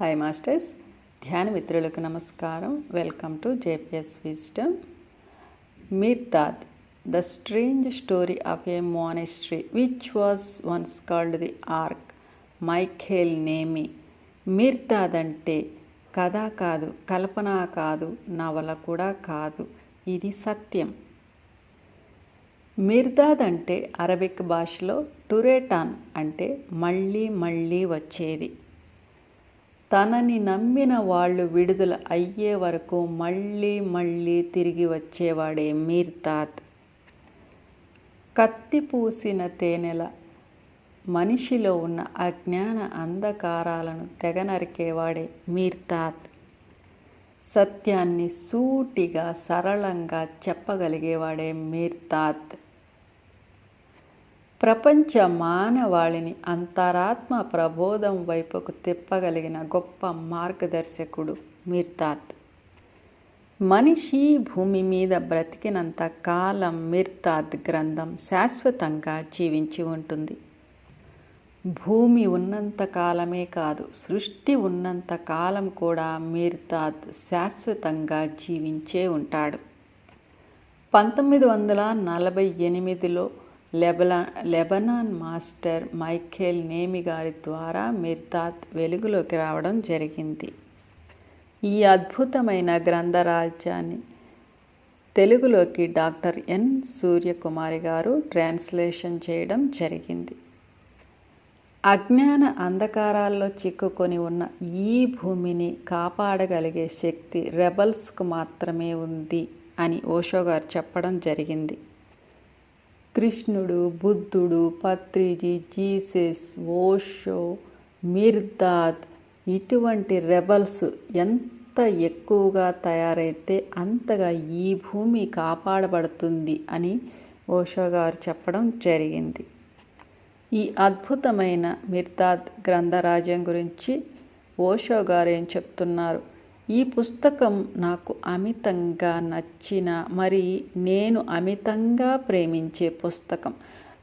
Hi masters ధ్యాన మిత్రులకు నమస్కారం welcome to JPS wisdom Mirdad the strange story of a monastery which was once called the ark Michael name Mirdad అంటే కథ కాదు కల్పన కాదు నవల కూడా కాదు. ఇది సత్యం. మిర్దాద్ అంటే అరబిక్ భాషలో టురేటాన్ అంటే మళ్ళీ మళ్ళీ వచ్చేది. తనని నమ్మిన వాళ్ళు విడుదల అయ్యే వరకు మళ్ళీ మళ్ళీ తిరిగి వచ్చేవాడే మీర్తాత్ కత్తి పూసిన తేనెల మనిషిలో ఉన్న అజ్ఞాన అంధకారాలను తెగ నరికేవాడే మీర్తాత్ సత్యాన్ని సూటిగా సరళంగా చెప్పగలిగేవాడే మీర్తాత్ ప్రపంచ మానవాళిని అంతరాత్మ ప్రబోధం వైపుకు తిప్పగలిగిన గొప్ప మార్గదర్శకుడు మిర్తాత్. మనిషి భూమి మీద బ్రతికినంత కాలం మిర్తాద్ గ్రంథం శాశ్వతంగా జీవించి ఉంటుంది. భూమి ఉన్నంత కాలమే కాదు సృష్టి ఉన్నంత కాలం కూడా మిర్తాద్ శాశ్వతంగా జీవించే ఉంటాడు. పంతొమ్మిది వందల నలభై ఎనిమిదిలో లెబలా లెబనాన్ మాస్టర్ మైఖేల్ నేమి గారి ద్వారా మిర్తాత్ వెలుగులోకి రావడం జరిగింది. ఈ అద్భుతమైన గ్రంథరాజ్యాన్ని తెలుగులోకి డాక్టర్ ఎన్ సూర్యకుమారి గారు ట్రాన్స్లేషన్ చేయడం జరిగింది. అజ్ఞాన అంధకారాల్లో చిక్కుకొని ఉన్న ఈ భూమిని కాపాడగలిగే శక్తి రెబల్స్కు మాత్రమే ఉంది అని ఓషో గారు చెప్పడం జరిగింది. కృష్ణుడు బుద్ధుడు పత్రిజీ జీసస్ ఓషో మిర్దాద్ ఇటువంటి రెబల్స్ ఎంత ఎక్కువగా తయారైతే అంతగా ఈ భూమి కాపాడబడుతుంది అని ఓషో గారు చెప్పడం జరిగింది. ఈ అద్భుతమైన మిర్దాద్ గ్రంథరాజ్యం గురించి ఓషో గారు ఏం చెప్తున్నారు? ఈ పుస్తకం నాకు అమితంగా నచ్చిన మరి నేను అమితంగా ప్రేమించే పుస్తకం.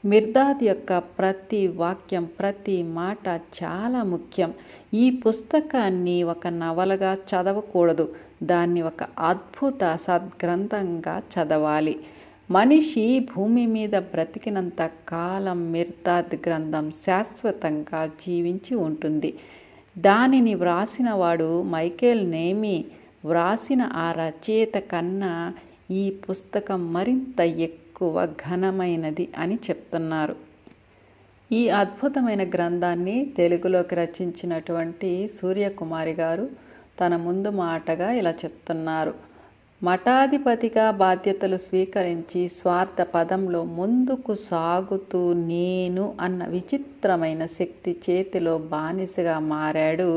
మిర్దాద్ యొక్క ప్రతి వాక్యం ప్రతి మాట చాలా ముఖ్యం. ఈ పుస్తకాన్ని ఒక నవలగా చదవకూడదు. దాన్ని ఒక అద్భుత సద్గ్రంథంగా చదవాలి. మనిషి భూమి మీద బ్రతికినంత కాలం మిర్దాద్ గ్రంథం శాశ్వతంగా జీవించి ఉంటుంది. దానిని వ్రాసినవాడు మైకేల్ నేమి వ్రాసిన ఆ రచయిత కన్నా ఈ పుస్తకం మరింత ఎక్కువ ఘనమైనది అని చెప్తున్నారు. ఈ అద్భుతమైన గ్రంథాన్ని తెలుగులోకి రచించినటువంటి సూర్యకుమారి గారు తన ముందు మాటగా ఇలా చెప్తున్నారు. మఠాధిపతిగా బాధ్యతలు స్వీకరించి స్వార్థ పదంలో ముందుకు సాగుతూ నేను అన్న విచిత్రమైన శక్తి చేతిలో బానిసగా మారాడు.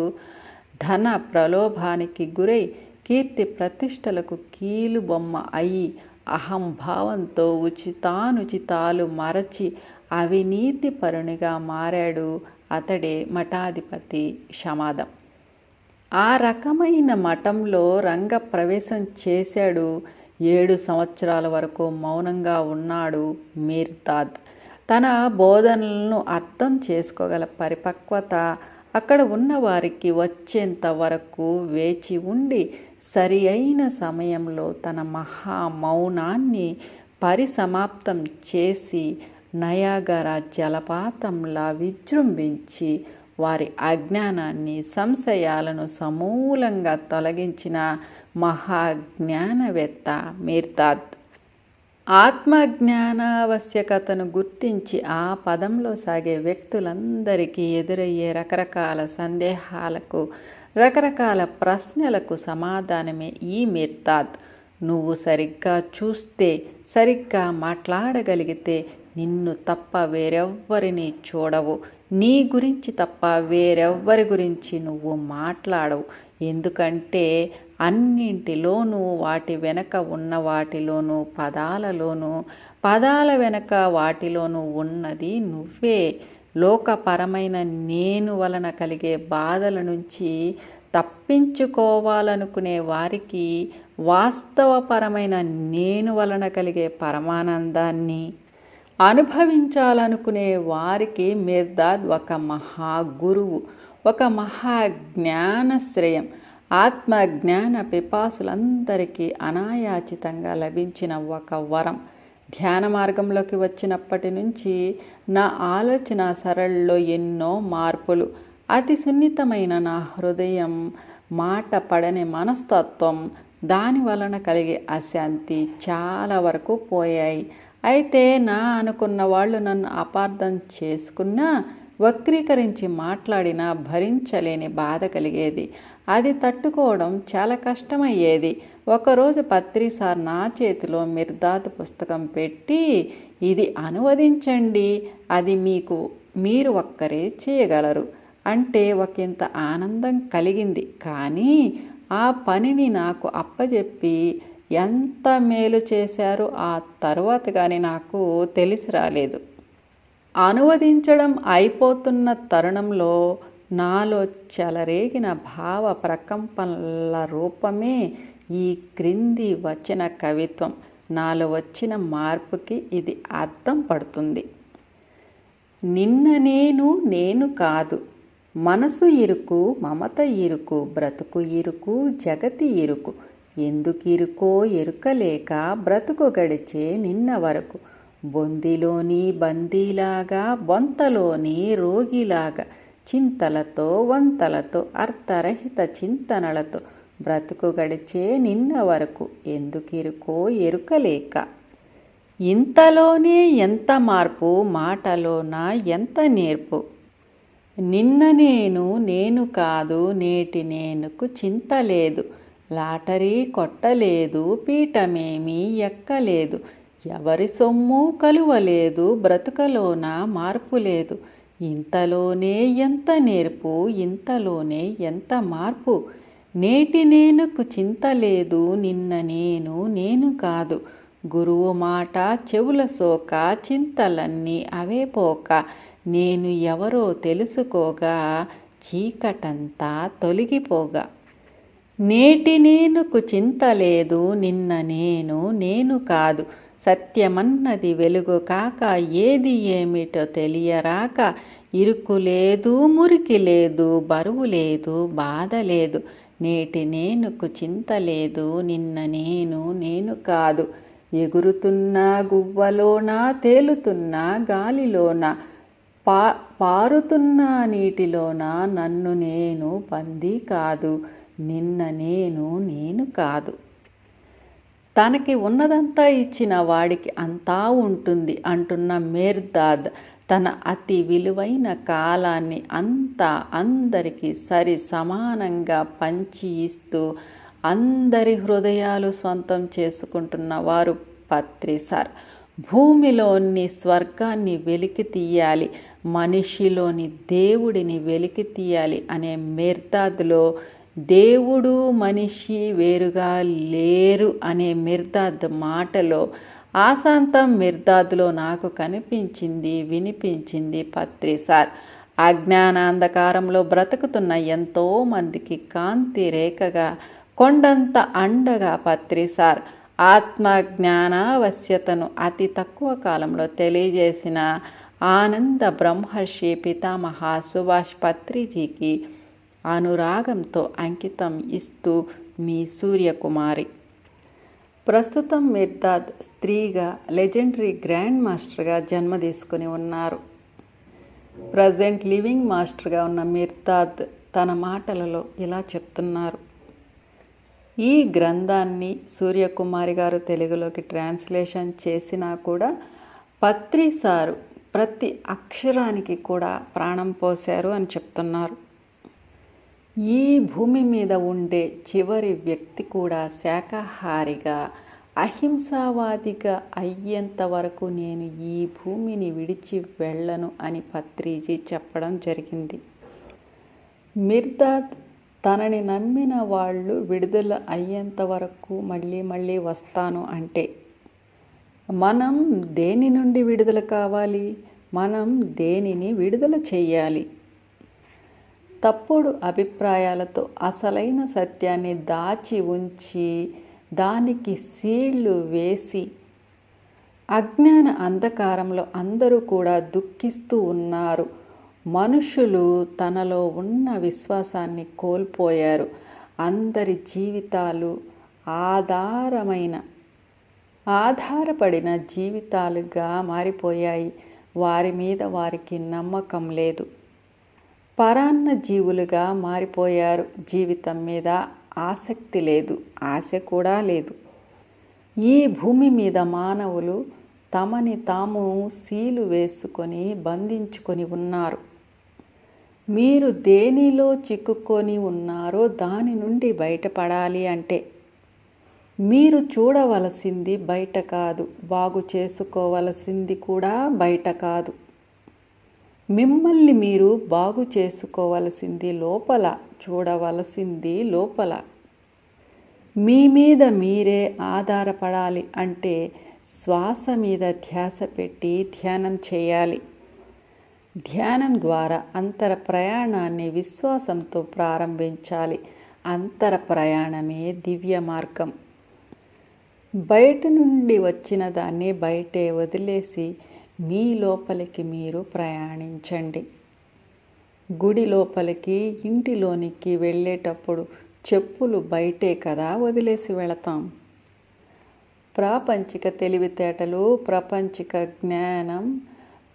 ధన ప్రలోభానికి గురై కీర్తి ప్రతిష్టలకు కీలు బొమ్మ అయి అహంభావంతో ఉచితానుచితాలు మరచి అవినీతి పరునిగా మారాడు అతడే మఠాధిపతి శమాదం ఆ రకమైన మఠంలో రంగ ప్రవేశం చేశాడు. ఏడు సంవత్సరాల వరకు మౌనంగా ఉన్నాడు మీర్తాద్. తన బోధనలను అర్థం చేసుకోగల పరిపక్వత అక్కడ ఉన్న వారికి వచ్చేంత వరకు వేచి ఉండి సరి అయిన సమయంలో తన మహా మౌనాన్ని పరిసమాప్తం చేసి నయాగర జలపాతంలా విజృంభించి వారి అజ్ఞానాన్ని సంశయాలను సమూలంగా తొలగించిన మహాజ్ఞానవేత్త మీర్తాద్. ఆత్మజ్ఞానావశ్యకతను గుర్తించి ఆ పదంలో సాగే వ్యక్తులందరికీ ఎదురయ్యే రకరకాల సందేహాలకు రకరకాల ప్రశ్నలకు సమాధానమే ఈ మీర్తాద్. నువ్వు సరిగ్గా చూస్తే సరిగ్గా మాట్లాడగలిగితే నిన్ను తప్ప వేరెవ్వరిని చూడవు. నీ గురించి తప్ప వేరెవ్వరి గురించి నువ్వు మాట్లాడవు. ఎందుకంటే అన్నింటిలోనూ వాటి వెనక ఉన్న వాటిలోనూ పదాలలోనూ పదాల వెనక వాటిలోనూ ఉన్నది నువ్వే. లోకపరమైన నేను వలన కలిగే బాధల నుంచి తప్పించుకోవాలనుకునే వారికి వాస్తవపరమైన నేను వలన కలిగే పరమానందాన్ని అనుభవించాలనుకునే వారికి మిర్దాద్ ఒక మహా గురువు ఒక మహాజ్ఞానశ్రయం. ఆత్మజ్ఞాన పిపాసులందరికీ అనాయాచితంగా లభించిన ఒక వరం. ధ్యాన మార్గంలోకి వచ్చినప్పటి నుంచి నా ఆలోచన సరళిలో ఎన్నో మార్పులు. అతి సున్నితమైన నా హృదయం మాట పడని మనస్తత్వం దాని వలన కలిగే అశాంతి చాలా వరకు పోయాయి. అయితే నా అనుకున్న వాళ్ళు నన్ను అపార్థం చేసుకున్నా వక్రీకరించి మాట్లాడినా భరించలేని బాధ కలిగేది. అది తట్టుకోవడం చాలా కష్టమయ్యేది. ఒకరోజు పత్రి సార్ నా చేతిలో మిర్దాత్ పుస్తకం పెట్టి ఇది అనువదించండి అది మీకు మీరు ఒక్కరే చేయగలరు. అంటే ఒకంత ఆనందం కలిగింది. కానీ ఆ పనిని నాకు అప్పజెప్పి ఎంత మేలు చేశారో ఆ తర్వాత కానీ నాకు తెలిసి రాలేదు. అనువదించడం అయిపోతున్న తరుణంలో నాలో చెలరేగిన భావ ప్రకంపనల రూపమే ఈ క్రింది వచ్చిన కవిత్వం. నాలో వచ్చిన మార్పుకి ఇది అర్థం పడుతుంది. నిన్న నేను నేను కాదు. మనసు ఇరుకు మమత ఇరుకు బ్రతుకు ఇరుకు జగతి ఇరుకు. ఎందుకిరుకో ఎరుకలేక బ్రతుకు గడిచే నిన్న వరకు. బొందిలోని బందీలాగా బొంతలోని రోగిలాగా చింతలతో వంతలతో అర్థరహిత చింతనలతో బ్రతుకు గడిచే నిన్న వరకు ఎందుకిరుకో ఎరుకలేక. ఇంతలోనే ఎంత మార్పు మాటలోన ఎంత నేర్పు? నిన్న నేను నేను కాదు నేటి నేనుకు చింత లేదు. లాటరీ కొట్టలేదు పీఠమేమీ ఎక్కలేదు. ఎవరి సొమ్ము కలువలేదు బ్రతుకలోన మార్పు లేదు ఇంతలోనే ఎంత నేర్పు ఇంతలోనే ఎంత మార్పు? నేటి నేనుకు చింత లేదు నిన్న నేను నేను కాదు. గురువు మాట చెవుల సోక చింతలన్నీ అవే పోక. నేను ఎవరో తెలుసుకోగా చీకటంతా తొలగిపోగా. నేటి నేనుకు చింత లేదు నిన్న నేను నేను కాదు. సత్యమన్నది వెలుగు కాక ఏది ఏమిటో తెలియరాక ఇరుకు లేదు మురికి లేదు బరువు లేదు బాధ లేదు. నేటి నేనుకు చింత లేదు నిన్న నేను నేను కాదు. ఎగురుతున్నా గువ్వలోనా తేలుతున్న గాలిలోన పా పారుతున్న నీటిలోన నన్ను నేను పంది కాదు. నిన్న నేను నేను కాదు. తనకి ఉన్నదంతా ఇచ్చిన వాడికి అంతా ఉంటుంది అంటున్న మేర్దాద్ తన అతి విలువైన కాలాన్ని అంతా అందరికీ సరి సమానంగా పంచి ఇస్తూ అందరి హృదయాలు సొంతం చేసుకుంటున్న వారు పత్రిసార్ భూమిలోని స్వర్గాన్ని వెలికి తీయాలి మనిషిలోని దేవుడిని వెలికి తీయాలి అనే మేర్దాద్లో దేవుడు మనిషి వేరుగా లేరు అనే మిర్దాద్ మాటలో ఆశాంతం మిర్దాద్లో నాకు కనిపించింది వినిపించింది పత్రి సార్. అజ్ఞానాంధకారంలో బ్రతుకుతున్న ఎంతో మందికి కాంతి రేఖగా కొండంత అండగా పత్రి సార్. ఆత్మజ్ఞానావశ్యతను అతి తక్కువ కాలంలో తెలియజేసిన ఆనంద బ్రహ్మర్షి పితామహ సుభాష్ పత్రిజీకి అనురాగంతో అంకితం ఇస్తూ మీ సూర్యకుమారి. ప్రస్తుతం మిర్దాద్ స్త్రీగా లెజెండరీ గ్రాండ్ మాస్టర్గా జన్మ తీసుకుని ఉన్నారు. ప్రజెంట్ లివింగ్ మాస్టర్గా ఉన్న మిర్దాద్ తన మాటలలో ఇలా చెప్తున్నారు. ఈ గ్రంథాన్ని సూర్యకుమారి గారు తెలుగులోకి ట్రాన్స్లేషన్ చేసినా కూడా పత్రి సారు ప్రతి అక్షరానికి కూడా ప్రాణం పోశారు అని చెప్తున్నారు. ఈ భూమి మీద ఉండే చివరి వ్యక్తి కూడా శాకాహారిగా అహింసావాదిగా అయ్యేంత వరకు నేను ఈ భూమిని విడిచి వెళ్ళను అని పత్రిజీ చెప్పడం జరిగింది. మిర్దాద్ తనని నమ్మిన వాళ్ళు విడుదల అయ్యేంత వరకు మళ్ళీ మళ్ళీ వస్తాను అంటే మనం దేని నుండి విడుదల కావాలి? మనం దేనిని విడుదల చేయాలి? తప్పుడు అభిప్రాయాలతో అసలైన సత్యాన్ని దాచి ఉంచి దానికి సీళ్ళు వేసి అజ్ఞాన అంధకారంలో అందరూ కూడా దుఃఖిస్తూ ఉన్నారు. మనుషులు తనలో ఉన్న విశ్వాసాన్ని కోల్పోయారు. అందరి జీవితాలు ఆధారమైన ఆధారపడిన జీవితాలుగా మారిపోయాయి. వారి మీద వారికి నమ్మకం లేదు. పరాన్న జీవులుగా మారిపోయారు. జీవితం మీద ఆసక్తి లేదు ఆశ కూడా లేదు. ఈ భూమి మీద మానవులు తమని తాము సీలు వేసుకొని బంధించుకొని ఉన్నారు. మీరు దేనిలో చిక్కుకొని ఉన్నారో దాని నుండి బయటపడాలి అంటే మీరు చూడవలసింది బయట కాదు బాగు చేసుకోవలసింది కూడా బయట కాదు. మిమ్మల్ని మీరు బాగు చేసుకోవలసింది లోపల చూడవలసింది లోపల. మీ మీద మీరే ఆధారపడాలి అంటే శ్వాస మీద ధ్యాస పెట్టి ధ్యానం చేయాలి. ధ్యానం ద్వారా అంతర ప్రయాణాన్ని విశ్వాసంతో ప్రారంభించాలి. అంతర ప్రయాణమే దివ్య మార్గం. బయట నుండి వచ్చిన దాన్ని బయటే వదిలేసి మీ లోపలికి మీరు ప్రయాణించండి. గుడి లోపలికి ఇంటిలోనికి వెళ్ళేటప్పుడు చెప్పులు బయటే కదా వదిలేసి వెళతాం. ప్రాపంచిక తెలివితేటలు ప్రపంచిక జ్ఞానం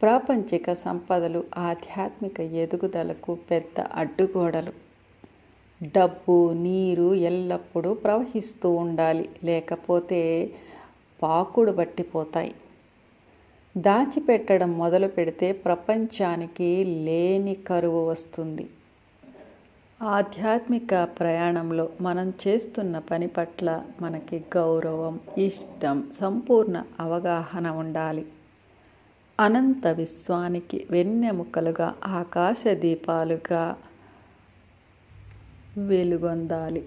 ప్రాపంచిక సంపదలు ఆధ్యాత్మిక ఎదుగుదలకు పెద్ద అడ్డుగోడలు. డబ్బు నీరు ఎల్లప్పుడూ ప్రవహిస్తూ ఉండాలి. లేకపోతే పాకుడు బట్టిపోతాయి. దాచిపెట్టడం మొదలు పెడితే ప్రపంచానికి లేని కరువు వస్తుంది. ఆధ్యాత్మిక ప్రయాణంలో మనం చేస్తున్న పని పట్ల మనకి గౌరవం ఇష్టం సంపూర్ణ అవగాహన ఉండాలి. అనంత విశ్వానికి వెన్నెముకలుగా ఆకాశ దీపాలుగా వెలుగొందాలి.